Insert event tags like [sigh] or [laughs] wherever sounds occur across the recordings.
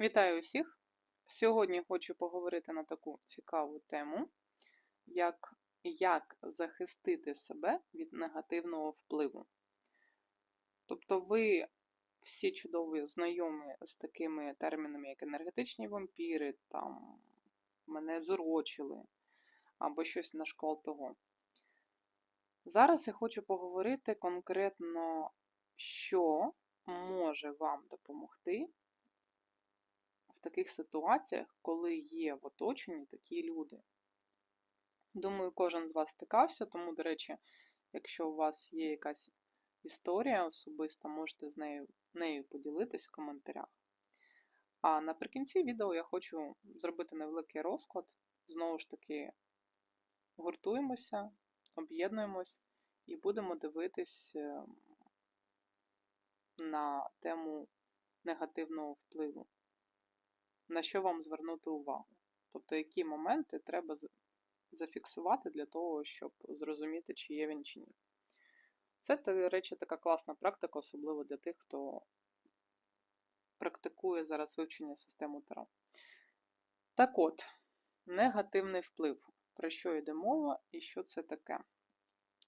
Вітаю усіх! Сьогодні хочу поговорити на таку цікаву тему, як, як захистити себе від негативного впливу. Тобто, ви всі чудово знайомі з такими термінами, як енергетичні вампіри, там мене зурочили, або щось на шквал того. Зараз я хочу поговорити конкретно, що може вам допомогти таких ситуаціях, коли є в оточенні такі люди. Думаю, кожен з вас стикався, тому, до речі, якщо у вас є якась історія особиста, можете з нею, нею поділитись в коментарях. А наприкінці відео я хочу зробити невеликий розклад. Знову ж таки, гуртуємося, об'єднуємось і будемо дивитись ем, на тему негативного впливу на що вам звернути увагу. Тобто, які моменти треба зафіксувати для того, щоб зрозуміти, чи є він чи ні. Це, до речі, така класна практика, особливо для тих, хто практикує зараз вивчення системи Таро. Так от, негативний вплив. Про що йде мова і що це таке?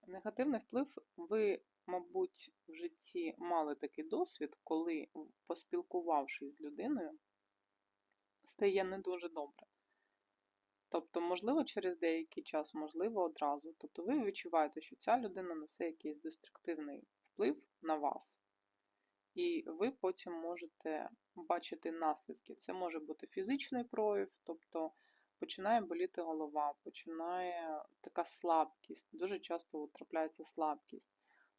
Негативний вплив, ви, мабуть, в житті мали такий досвід, коли, поспілкувавшись з людиною, стає не дуже добре. Тобто, можливо, через деякий час, можливо, одразу. Тобто ви відчуваєте, що ця людина несе якийсь деструктивний вплив на вас, і ви потім можете бачити наслідки. Це може бути фізичний прояв, тобто починає боліти голова, починає така слабкість, дуже часто трапляється слабкість,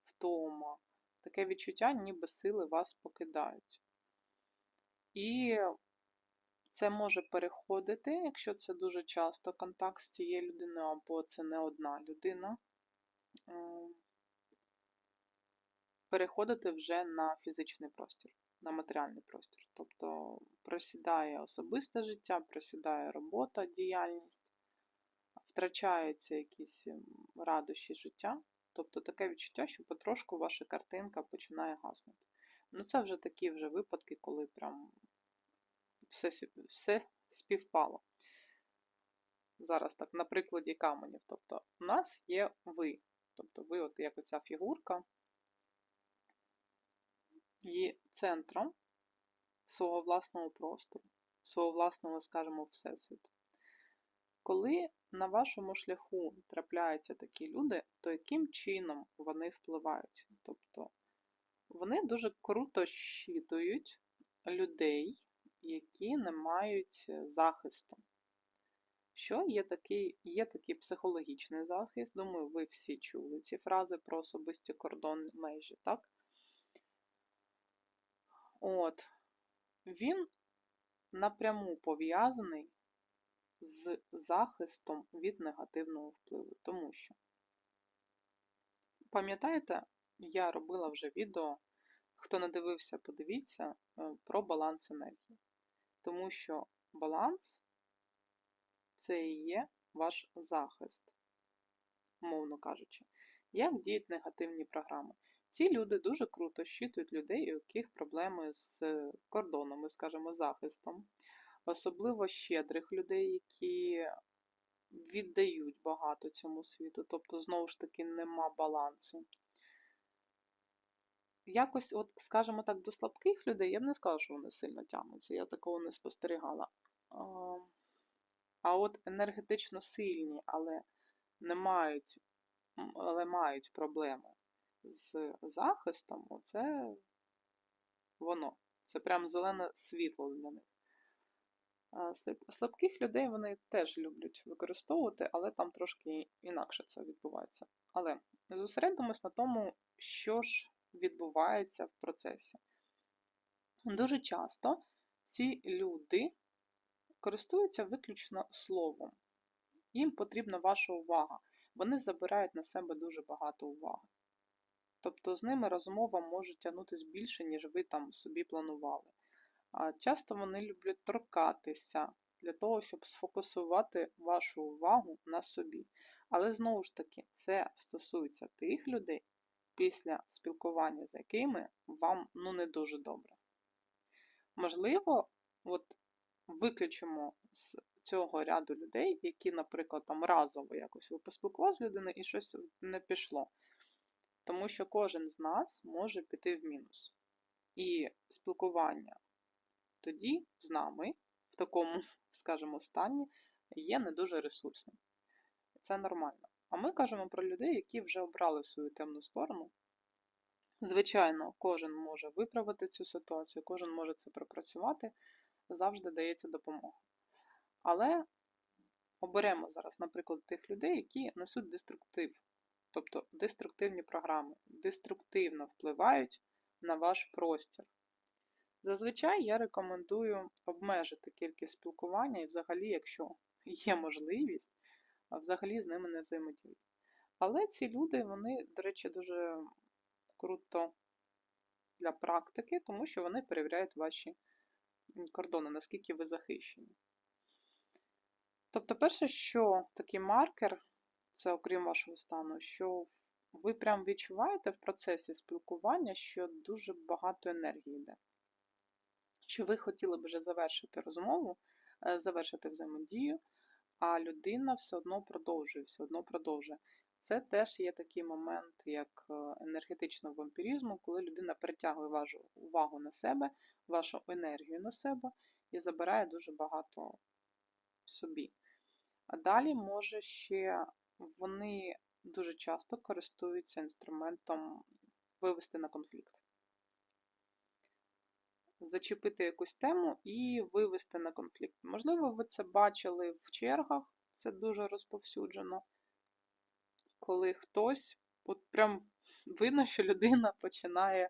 втома, таке відчуття, ніби сили вас покидають. І це може переходити, якщо це дуже часто контакт з цією людиною, або це не одна людина, переходити вже на фізичний простір, на матеріальний простір. Тобто просідає особисте життя, просідає робота, діяльність, втрачаються якісь радощі життя. Тобто таке відчуття, що потрошку ваша картинка починає гаснути. Ну, це вже такі вже випадки, коли прям все все співпало. Зараз так, на прикладі каменів. Тобто, у нас є ви. Тобто, ви, от як оця фігурка, є центром свого власного простору, свого власного, скажімо, всесвіту. Коли на вашому шляху трапляються такі люди, то яким чином вони впливають? Тобто, вони дуже круто щитують людей, які не мають е, захисту. Що є такий є такий психологічний захист? Думаю, ви всі чули ці фрази про особисті кордонні межі, так? От, він напряму пов'язаний з захистом від негативного впливу. Тому що, пам'ятаєте, я робила вже відео, хто не дивився, подивіться, е, про баланс енергії. Тому що баланс це і є ваш захист, мовно кажучи. Як діють негативні програми? Ці люди дуже круто щитують людей, у яких проблеми з кордонами, скажімо, захистом, особливо щедрих людей, які віддають багато цьому світу, тобто, знову ж таки, нема балансу якось, от, скажімо так, до слабких людей я б не сказала, що вони сильно тягнуться, я такого не спостерігала. А от енергетично сильні, але не мають, але мають проблеми з захистом, оце воно. Це прям зелене світло для них. Слабких людей вони теж люблять використовувати, але там трошки інакше це відбувається. Але зосередимось на тому, що ж відбувається в процесі. Дуже часто ці люди користуються виключно словом. Їм потрібна ваша увага. Вони забирають на себе дуже багато уваги. Тобто з ними розмова може тягнутися більше, ніж ви там собі планували. Часто вони люблять торкатися для того, щоб сфокусувати вашу увагу на собі. Але знову ж таки, це стосується тих людей, після спілкування з якими вам ну, не дуже добре. Можливо, от виключимо з цього ряду людей, які, наприклад, там разово якось ви поспілкувалися з людиною і щось не пішло. Тому що кожен з нас може піти в мінус. І спілкування тоді з нами в такому, скажімо, стані є не дуже ресурсним. Це нормально. А ми кажемо про людей, які вже обрали свою темну сторону. Звичайно, кожен може виправити цю ситуацію, кожен може це пропрацювати, завжди дається допомога. Але оберемо зараз, наприклад, тих людей, які несуть деструктив, тобто деструктивні програми, деструктивно впливають на ваш простір. Зазвичай я рекомендую обмежити кількість спілкування і взагалі, якщо є можливість, взагалі з ними не взаємодіяти. Але ці люди, вони, до речі, дуже круто для практики, тому що вони перевіряють ваші кордони, наскільки ви захищені. Тобто, перше, що такий маркер, це окрім вашого стану, що ви прям відчуваєте в процесі спілкування, що дуже багато енергії йде. Що ви хотіли б вже завершити розмову, е, завершити взаємодію, а людина все одно продовжує, все одно продовжує. Це теж є такий момент, як е, енергетичного вампірізму, коли людина притягує вашу увагу на себе, вашу енергію на себе і забирає дуже багато собі. А далі, може, ще вони дуже часто користуються інструментом вивести на конфлікт. Зачепити якусь тему і вивести на конфлікт. Можливо, ви це бачили в чергах, це дуже розповсюджено коли хтось, от прям видно, що людина починає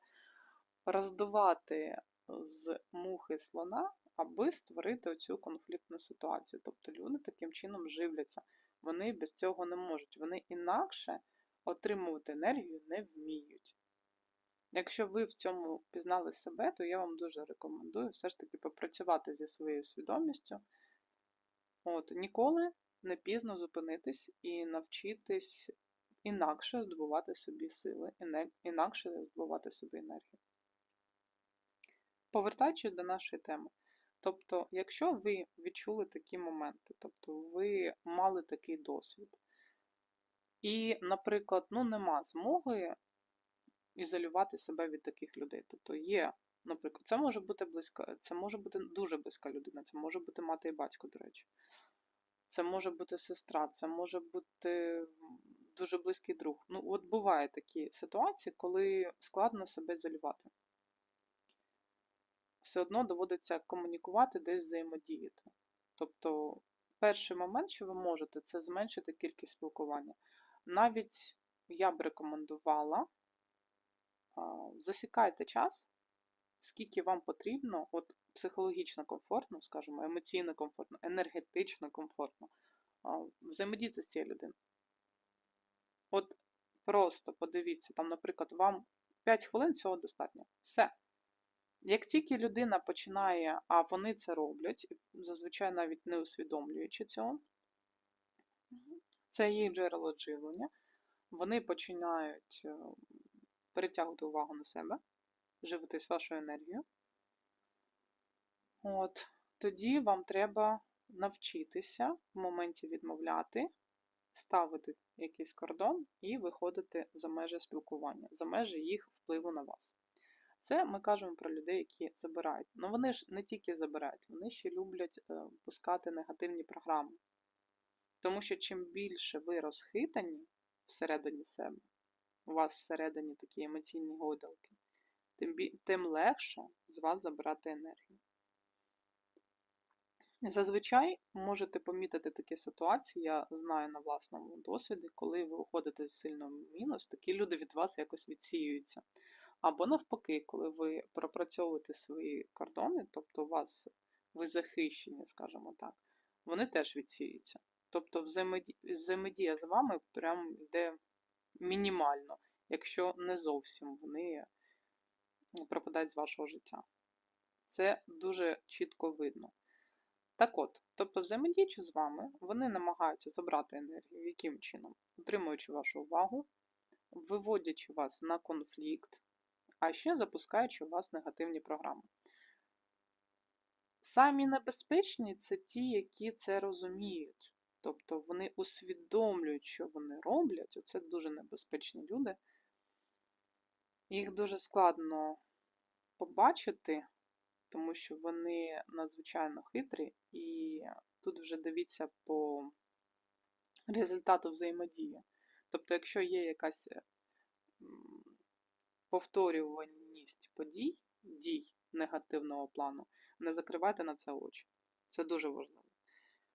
роздувати з мухи слона, аби створити оцю конфліктну ситуацію. Тобто люди таким чином живляться. Вони без цього не можуть. Вони інакше отримувати енергію не вміють. Якщо ви в цьому пізнали себе, то я вам дуже рекомендую все ж таки попрацювати зі своєю свідомістю. От, Ніколи не пізно зупинитись і навчитись інакше здобувати собі сили, інакше здобувати собі енергію. Повертаючись до нашої теми. Тобто, якщо ви відчули такі моменти, тобто ви мали такий досвід, і, наприклад, ну, нема змоги ізолювати себе від таких людей. Тобто є, наприклад, це може бути близька, це може бути дуже близька людина, це може бути мати і батько, до речі. Це може бути сестра, це може бути дуже близький друг. Ну, от бувають такі ситуації, коли складно себе ізолювати. Все одно доводиться комунікувати, десь взаємодіяти. Тобто, перший момент, що ви можете, це зменшити кількість спілкування. Навіть я б рекомендувала, засікайте час, скільки вам потрібно, от психологічно комфортно, скажімо, емоційно комфортно, енергетично комфортно взаємодіяти з цією людиною. От просто подивіться, там, наприклад, вам 5 хвилин цього достатньо. Все. Як тільки людина починає, а вони це роблять, зазвичай навіть не усвідомлюючи цього, це їх джерело живлення, вони починають е, перетягувати увагу на себе, живитись вашою енергією. От, Тоді вам треба навчитися в моменті відмовляти, ставити якийсь кордон і виходити за межі спілкування, за межі їх впливу на вас. Це ми кажемо про людей, які забирають. Ну вони ж не тільки забирають, вони ще люблять е, пускати негативні програми. Тому що чим більше ви розхитані всередині себе, у вас всередині такі емоційні гойдалки, тим, тим легше з вас забирати енергію. Зазвичай можете помітити такі ситуації, я знаю на власному досвіді, коли ви уходите з сильного мінус, такі люди від вас якось відсіюються. Або навпаки, коли ви пропрацьовуєте свої кордони, тобто у вас ви захищені, скажімо так, вони теж відсіюються. Тобто взаємодія з вами прям йде мінімально, якщо не зовсім вони пропадають з вашого життя. Це дуже чітко видно. Так от, тобто, взаємодіючи з вами, вони намагаються забрати енергію, яким чином? Утримуючи вашу увагу, виводячи вас на конфлікт, а ще запускаючи у вас негативні програми. Самі небезпечні це ті, які це розуміють. Тобто вони усвідомлюють, що вони роблять. Оце дуже небезпечні люди. Їх дуже складно побачити, тому що вони надзвичайно хитрі, і тут вже дивіться по результату взаємодії. Тобто, якщо є якась повторюваність подій, дій негативного плану, не закривайте на це очі. Це дуже важливо.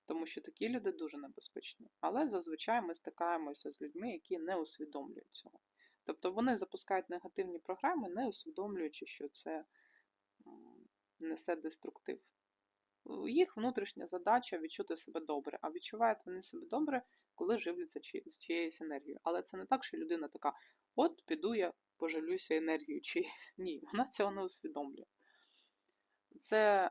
Тому що такі люди дуже небезпечні. Але зазвичай ми стикаємося з людьми, які не усвідомлюють цього. Тобто вони запускають негативні програми, не усвідомлюючи, що це несе деструктив. Їх внутрішня задача відчути себе добре, а відчувають вони себе добре, коли живляться з чиєюсь енергією. Але це не так, що людина така: от піду я пожалюся енергією чиєюсь. Ні, вона цього не усвідомлює. Це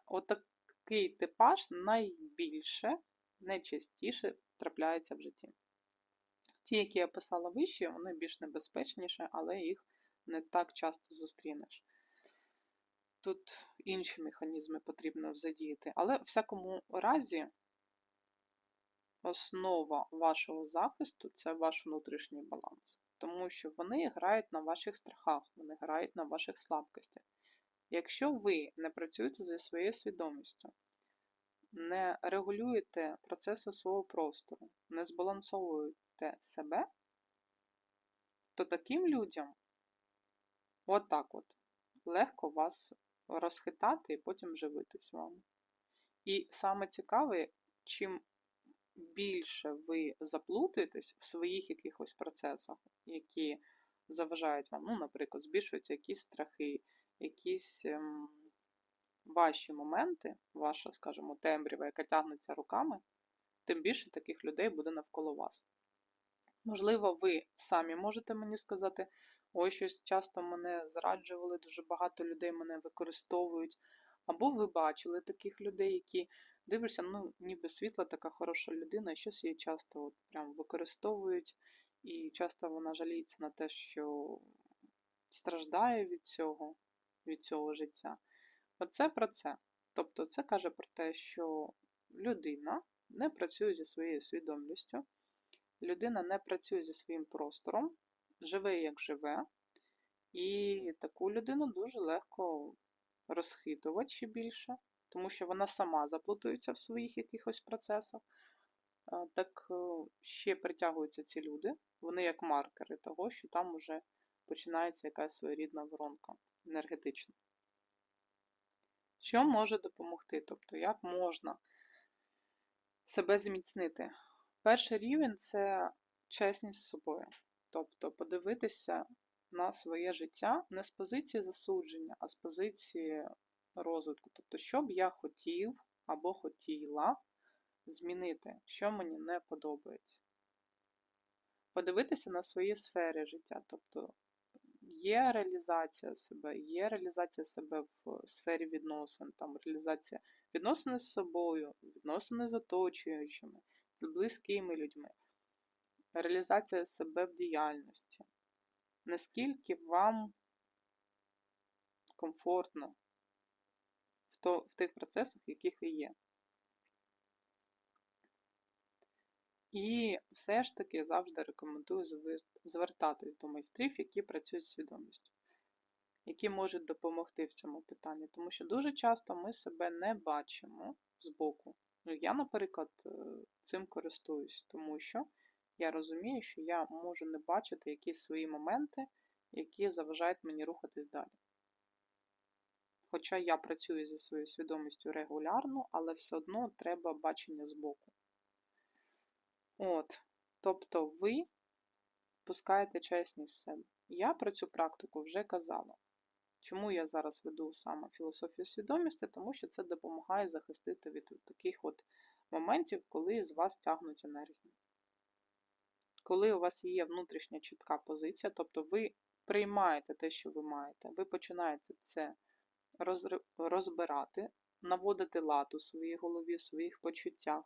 отакий типаж найбільше, найчастіше трапляється в житті. Ті, які я писала вище, вони більш небезпечніші, але їх не так часто зустрінеш. Тут інші механізми потрібно задіяти. Але в всякому разі, основа вашого захисту це ваш внутрішній баланс. Тому що вони грають на ваших страхах, вони грають на ваших слабкостях. Якщо ви не працюєте зі своєю свідомістю, не регулюєте процеси свого простору, не збалансовуєте себе, то таким людям отак от, легко вас розхитати і потім живитись вами. І саме цікаве, чим більше ви заплутаєтесь в своїх якихось процесах, які заважають вам, ну, наприклад, збільшуються якісь страхи, якісь ем, ваші моменти, ваша, скажімо, темрява, яка тягнеться руками, тим більше таких людей буде навколо вас. Можливо, ви самі можете мені сказати, ой, щось часто мене зраджували, дуже багато людей мене використовують. Або ви бачили таких людей, які дивишся, ну, ніби світла така хороша людина, і щось її часто от прям використовують, і часто вона жаліється на те, що страждає від цього, від цього життя. Оце про це. Тобто, це каже про те, що людина не працює зі своєю свідомістю, людина не працює зі своїм простором, живе як живе, і таку людину дуже легко розхитувати ще більше, тому що вона сама заплутується в своїх якихось процесах. Так е, ще притягуються ці люди, вони як маркери того, що там уже починається якась своєрідна воронка енергетична. Що може допомогти? Тобто, як можна себе зміцнити? Перший рівень це чесність з собою. Тобто подивитися на своє життя не з позиції засудження, а з позиції розвитку. Тобто, що б я хотів або хотіла змінити, що мені не подобається. Подивитися на свої сфери життя. Тобто є реалізація себе, є реалізація себе в сфері відносин, там реалізація відносини з собою, відносини з оточуючими, з близькими людьми, реалізація себе в діяльності. Наскільки вам комфортно в, то, в тих процесах, в яких ви є. І все ж таки завжди рекомендую звертатись до майстрів, які працюють з свідомістю, які можуть допомогти в цьому питанні. Тому що дуже часто ми себе не бачимо збоку. Ну, Я, наприклад, е, цим користуюсь, тому що я розумію, що я можу не бачити якісь свої моменти, які заважають мені рухатись далі. Хоча я працюю зі своєю свідомістю регулярно, але все одно треба бачення збоку. От, Тобто ви пускаєте чесність з себе. Я про цю практику вже казала. Чому я зараз веду саме філософію свідомості? Тому що це допомагає захистити від таких от моментів, коли з вас тягнуть енергію. Коли у вас є внутрішня чітка позиція, тобто ви приймаєте те, що ви маєте, ви починаєте це розбирати, наводити лад у своїй голові, у своїх почуттях,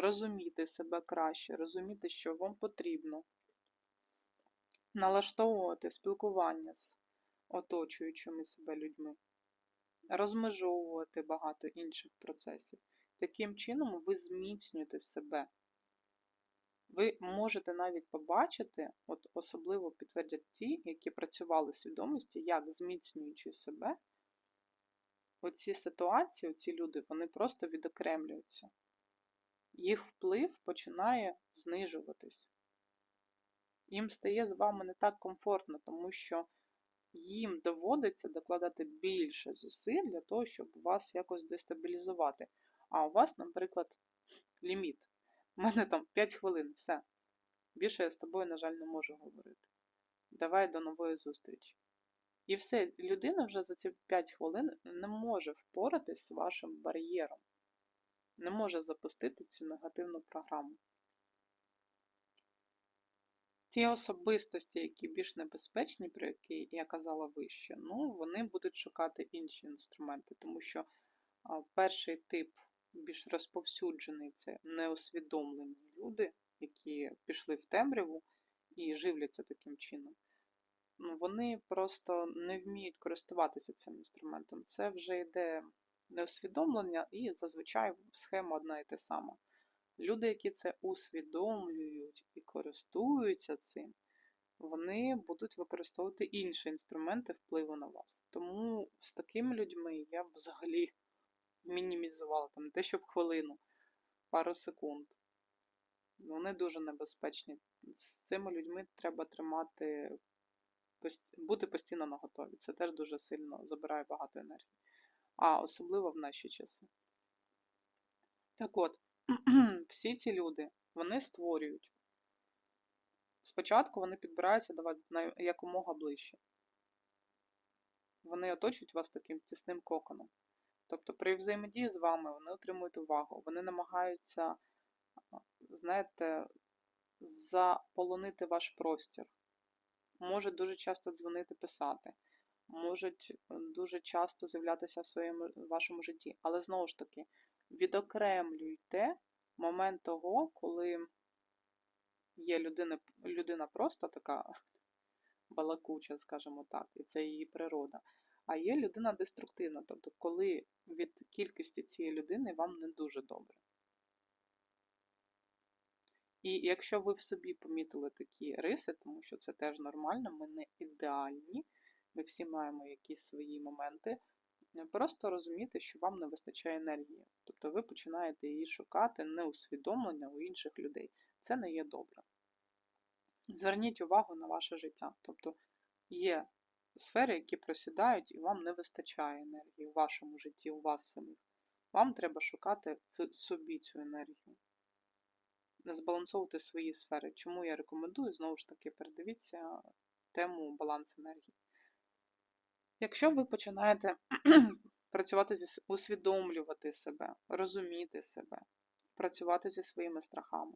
розуміти себе краще, розуміти, що вам потрібно, налаштовувати спілкування з оточуючими себе людьми. розмежовувати багато інших процесів. Таким чином ви зміцнюєте себе. Ви можете навіть побачити, от особливо підтвердять ті, які працювали свідомості, як зміцнюючи себе, оці ситуації, оці люди, вони просто відокремлюються. Їх вплив починає знижуватись. Їм стає з вами не так комфортно, тому що їм доводиться докладати більше зусиль для того, щоб вас якось дестабілізувати. А у вас, наприклад, ліміт. У мене там 5 хвилин, все. Більше я з тобою, на жаль, не можу говорити. Давай до нової зустрічі. І все, людина вже за ці 5 хвилин не може впоратись з вашим бар'єром, не може запустити цю негативну програму. Ті особистості, які більш небезпечні, про які я казала вище, ну, вони будуть шукати інші інструменти, тому що перший тип більш розповсюджений це неосвідомлені люди, які пішли в темряву і живляться таким чином. Ну, Вони просто не вміють користуватися цим інструментом. Це вже йде неосвідомлення, і зазвичай схема одна і та сама. Люди, які це усвідомлюють і користуються цим, вони будуть використовувати інші інструменти впливу на вас. Тому з такими людьми я б взагалі мінімізувала там те, щоб хвилину, пару секунд. Вони дуже небезпечні. З цими людьми треба тримати, бути постійно на готові. Це теж дуже сильно забирає багато енергії. А особливо в наші часи. Так от, [clears throat] всі ці люди, вони створюють. Спочатку вони підбираються до вас якомога ближче. Вони оточують вас таким тісним коконом. Тобто при взаємодії з вами вони отримують увагу, вони намагаються, знаєте, заполонити ваш простір. Можуть дуже часто дзвонити, писати, можуть дуже часто з'являтися в своєму вашому житті. Але знову ж таки, відокремлюйте момент того, коли є людина, людина просто така [laughs] балакуча, скажімо так, і це її природа. А є людина деструктивна, тобто, коли від кількості цієї людини вам не дуже добре. І якщо ви в собі помітили такі риси, тому що це теж нормально, ми не ідеальні, ми всі маємо якісь свої моменти, просто розуміти, що вам не вистачає енергії. Тобто ви починаєте її шукати неусвідомлення у інших людей. Це не є добре. Зверніть увагу на ваше життя. Тобто є сфери, які просідають, і вам не вистачає енергії у вашому житті, у вас самих. Вам треба шукати в собі цю енергію. Не збалансовувати свої сфери. Чому я рекомендую, знову ж таки, передивіться тему баланс енергії. Якщо ви починаєте [clears throat] працювати зі усвідомлювати себе, розуміти себе, працювати зі своїми страхами,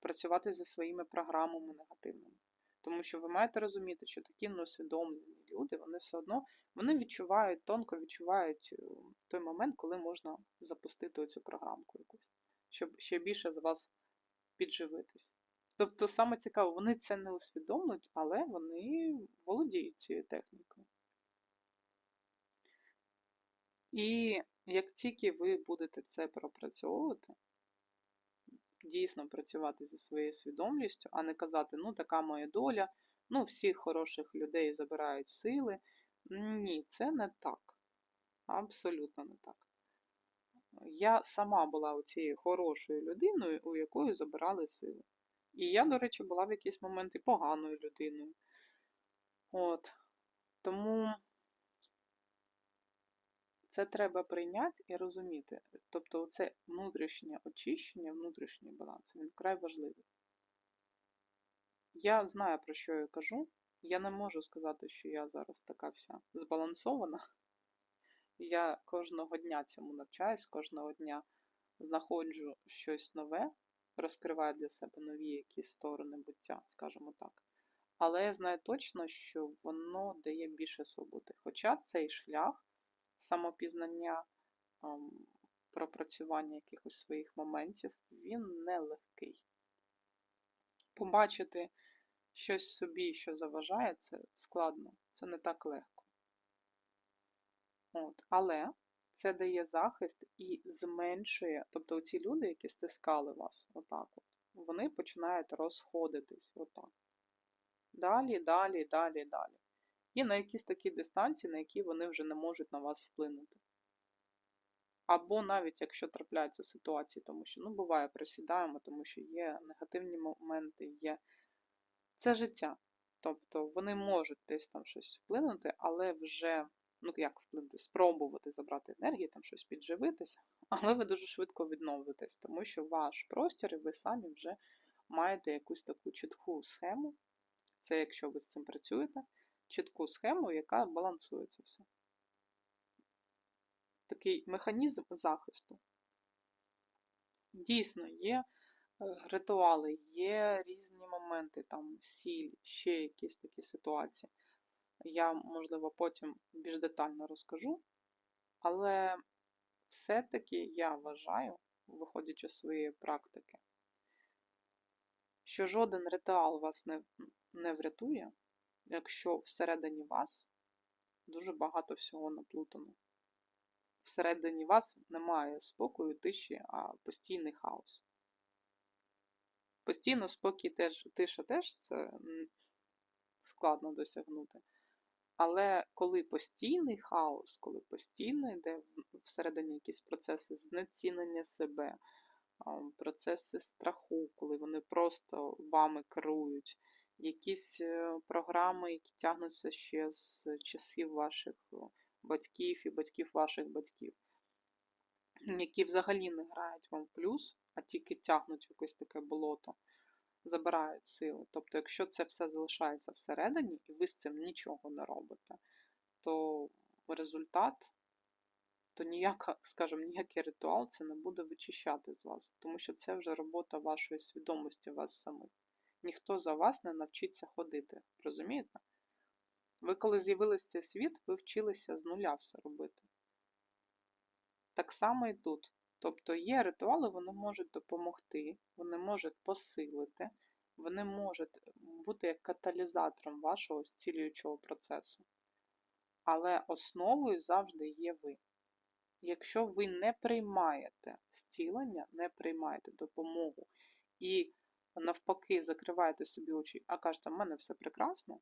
працювати зі своїми програмами негативними, тому що ви маєте розуміти, що такі неусвідомлені люди, вони все одно вони відчувають, тонко відчувають е, той момент, коли можна запустити оцю програмку якусь, щоб ще більше з вас підживитись. Тобто, саме цікаво, вони це не усвідомлюють, але вони володіють цією технікою. І як тільки ви будете це пропрацьовувати, дійсно працювати зі своєю свідомістю, а не казати, ну, така моя доля, ну, всіх хороших людей забирають сили. Ні, це не так. Абсолютно не так. Я сама була цією хорошою людиною, у якої забирали сили. І я, до речі, була в якийсь момент і поганою людиною. От. Тому це треба прийняти і розуміти. Тобто, це внутрішнє очищення, внутрішній баланс, він вкрай важливий. Я знаю, про що я кажу. Я не можу сказати, що я зараз така вся збалансована. Я кожного дня цьому навчаюсь, кожного дня знаходжу щось нове, розкриваю для себе нові якісь сторони буття, скажімо так. Але я знаю точно, що воно дає більше свободи. Хоча цей шлях самопізнання, пропрацювання якихось своїх моментів, він нелегкий. Побачити щось собі, що заважає, це складно, це не так легко. От. Але це дає захист і зменшує, тобто ці люди, які стискали вас, отак от, вони починають розходитись отак. Далі, далі, далі, далі. І на якісь такі дистанції, на які вони вже не можуть на вас вплинути. Або навіть якщо трапляються ситуації, тому що, ну, буває, присідаємо, тому що є негативні моменти, є. Це життя. Тобто вони можуть десь там щось вплинути, але вже, ну як вплинути, спробувати забрати енергію, там щось підживитися, [laughs] але ви дуже швидко відновитесь, тому що ваш простір, і ви самі вже маєте якусь таку чітку схему. Це якщо ви з цим працюєте, чітку схему, яка балансує це все. Такий механізм захисту. Дійсно, є е, ритуали, є різні моменти, там сіль, ще якісь такі ситуації. Я, можливо, потім більш детально розкажу. Але все-таки я вважаю, виходячи з своєї практики, що жоден ритуал вас не, не врятує, якщо всередині вас дуже багато всього наплутано. Всередині вас немає спокою, тиші, а постійний хаос. Постійно спокій теж, тиша теж це складно досягнути. Але коли постійний хаос, коли постійно йде всередині якісь процеси знецінення себе, процеси страху, коли вони просто вами керують, якісь е, програми, які тягнуться ще з часів ваших батьків і батьків ваших батьків, які взагалі не грають вам в плюс, а тільки тягнуть якесь таке болото, забирають сили. Тобто, якщо це все залишається всередині, і ви з цим нічого не робите, то результат, то ніяка, скажімо, ніякий ритуал це не буде вичищати з вас, тому що це вже робота вашої свідомості, вас самих. Ніхто за вас не навчиться ходити. Розумієте? Ви, коли з'явилися цей світ, ви вчилися з нуля все робити. Так само і тут. Тобто є ритуали, вони можуть допомогти, вони можуть посилити, вони можуть бути як каталізатором вашого зцілюючого процесу. Але основою завжди є ви. Якщо ви не приймаєте зцілення, не приймаєте допомогу і навпаки закриваєте собі очі, а кажете, в мене все прекрасно,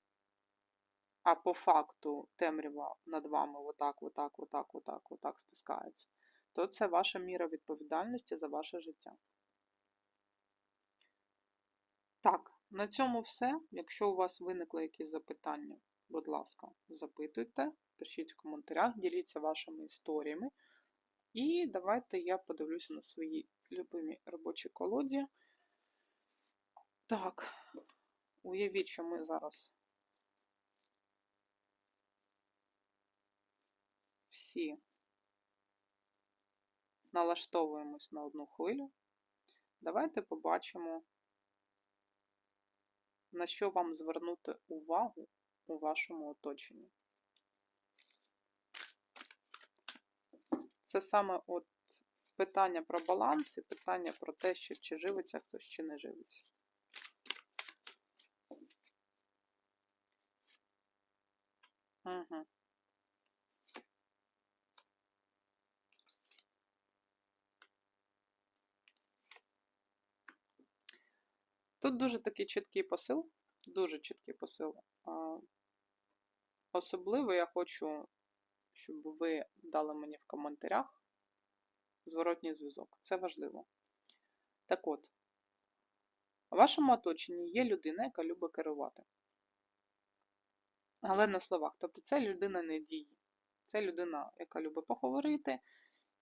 а по факту темрява над вами отак, отак, отак, отак, отак стискається, то це ваша міра відповідальності за ваше життя. Так, на цьому все. Якщо у вас виникли якісь запитання, будь ласка, запитуйте, пишіть в коментарях, діліться вашими історіями. І давайте я подивлюся на свої любимі робочі колоді. Так, уявіть, що ми зараз всі налаштовуємось на одну хвилю. Давайте побачимо, на що вам звернути увагу у вашому оточенні. Це саме от питання про баланс і питання про те, що чи живиться хтось, чи не живиться. Тут дуже такий чіткий посил, дуже чіткий посил. Особливо я хочу, щоб ви дали мені в коментарях зворотній зв'язок. Це важливо. Так от, у вашому оточенні є людина, яка любить керувати. Але на словах. Тобто, це людина не дії. Це людина, яка любить поговорити.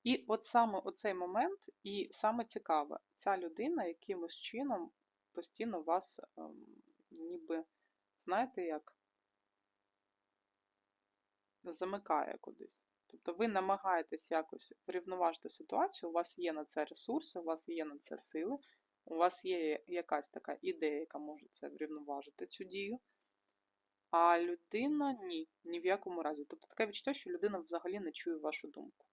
І от саме оцей момент, і саме цікаве, ця людина якимось чином постійно вас ем, ніби, знаєте, як замикає кудись. Тобто ви намагаєтесь якось врівноважити ситуацію, у вас є на це ресурси, у вас є на це сили, у вас є якась така ідея, яка може це врівноважити цю дію. А людина ні, ні в якому разі. Тобто таке відчуття, що людина взагалі не чує вашу думку.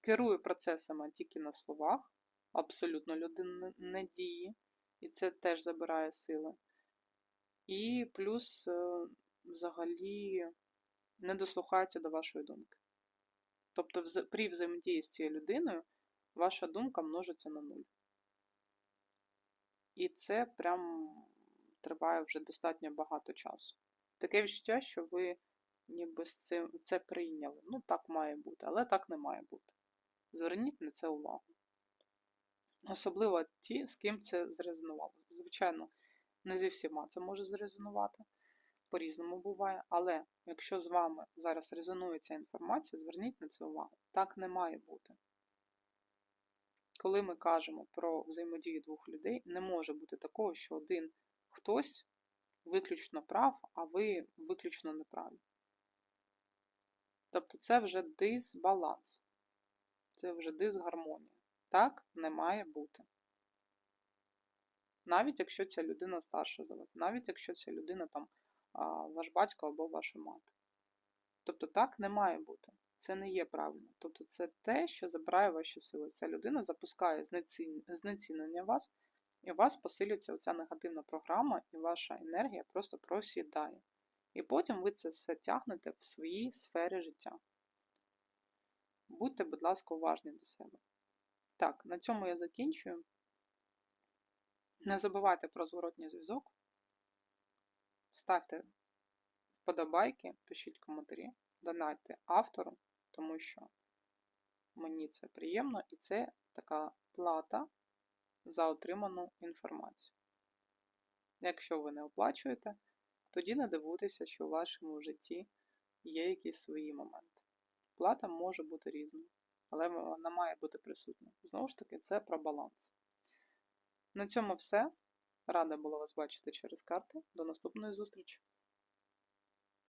Керує процесами тільки на словах, абсолютно людина не діє, і це теж забирає сили. І плюс, е, взагалі, не дослухається до вашої думки. Тобто, при взаємодії з цією людиною ваша думка множиться на нуль. І це прям триває вже достатньо багато часу. Таке відчуття, що ви ніби з цим це прийняли. Ну, так має бути, але так не має бути. Зверніть на це увагу. Особливо ті, з ким це зрезонувало. Звичайно, не зі всіма це може зрезонувати, по-різному буває, але якщо з вами зараз резонує ця інформація, зверніть на це увагу. Так не має бути. Коли ми кажемо про взаємодію двох людей, не може бути такого, що один хтось виключно прав, а ви виключно неправі. Тобто це вже дисбаланс, це вже дисгармонія. Так не має бути. Навіть якщо ця людина старша за вас, навіть якщо ця людина там ваш батько або ваша мати. Тобто так не має бути. Це не є правильно. Тобто це те, що забирає ваші сили. Ця людина запускає знецінення вас, і у вас посилюється оця негативна програма, і ваша енергія просто просідає. І потім ви це все тягнете в своїй сфері життя. Будьте, будь ласка, уважні до себе. Так, на цьому я закінчую. Не забувайте про зворотній зв'язок. Ставте вподобайки, пишіть коментарі, донайте автору, тому що мені це приємно і це така плата за отриману інформацію. Якщо ви не оплачуєте, тоді не дивуйтеся, що у вашому житті є якісь свої моменти. Плата може бути різною, але вона має бути присутня. Знову ж таки, це про баланс. На цьому все. Рада була вас бачити через карти. До наступної зустрічі!